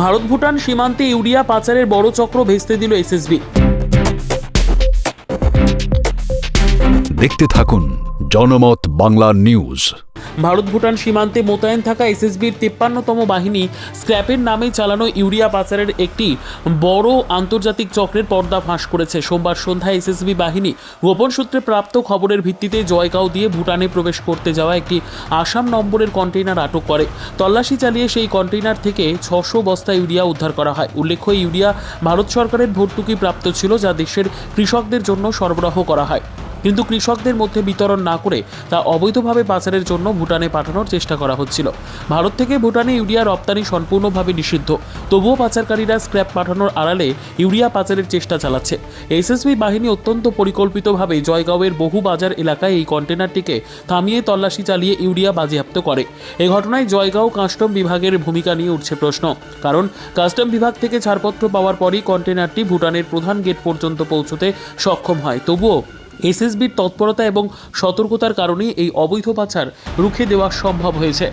ভারত ভুটান সীমান্তে ইউরিয়া পাচারের বড় চক্র ভেস্তে দিল এসএসবি। দেখতে থাকুন জনমত বাংলা নিউজ। ভারত ভুটান সীমান্তে মোতায়েন থাকা এসএসবির তিপ্পান্নতম বাহিনী স্ক্র্যাপের নামে চালানো ইউরিয়া পাচারের একটি বড় আন্তর্জাতিক চক্রের পর্দা ফাঁস করেছে। সোমবার সন্ধ্যায় এসএসবি বাহিনী গোপন সূত্রে প্রাপ্ত খবরের ভিত্তিতে জয়গাঁও দিয়ে ভুটানে প্রবেশ করতে যাওয়া একটি আসাম নম্বরের কন্টেইনার আটক করে। তল্লাশি চালিয়ে সেই কন্টেইনার থেকে ছশো বস্তা ইউরিয়া উদ্ধার করা হয়। উল্লেখ্য, ইউরিয়া ভারত সরকারের ভর্তুকি প্রাপ্ত ছিল যা দেশের কৃষকদের জন্য সরবরাহ করা হয়। কিন্তু কৃষকদের মধ্যে বিতরণ না করে তা অবৈধভাবে পাচারের জন্য ভুটানে পাঠানোর চেষ্টা করা হচ্ছিল। ভারত থেকে ভুটানে ইউরিয়া রপ্তানি সম্পূর্ণভাবে নিষিদ্ধ। তবুও পাচারকারীরা স্ক্র্যাপ পাঠানোর আড়ালে ইউরিয়া পাচারের চেষ্টা চালাচ্ছে। এসএসবি বাহিনী অত্যন্ত পরিকল্পিতভাবে জয়গাঁওয়ের বহু বাজার এলাকায় এই কন্টেনারটিকে থামিয়ে তল্লাশি চালিয়ে ইউরিয়া বাজেয়াপ্ত করে। এ ঘটনায় জয়গাঁও কাস্টম বিভাগের ভূমিকা নিয়ে উঠছে প্রশ্ন। কারণ কাস্টম বিভাগ থেকে ছাড়পত্র পাওয়ার পরই কন্টেনারটি ভুটানের প্রধান গেট পর্যন্ত পৌঁছতে সক্ষম হয়। তবুও এসএসবির তৎপরতা এবং সতর্কতার কারণে এই অবৈধ পাচার রুখে দেওয়া সম্ভব হয়েছে।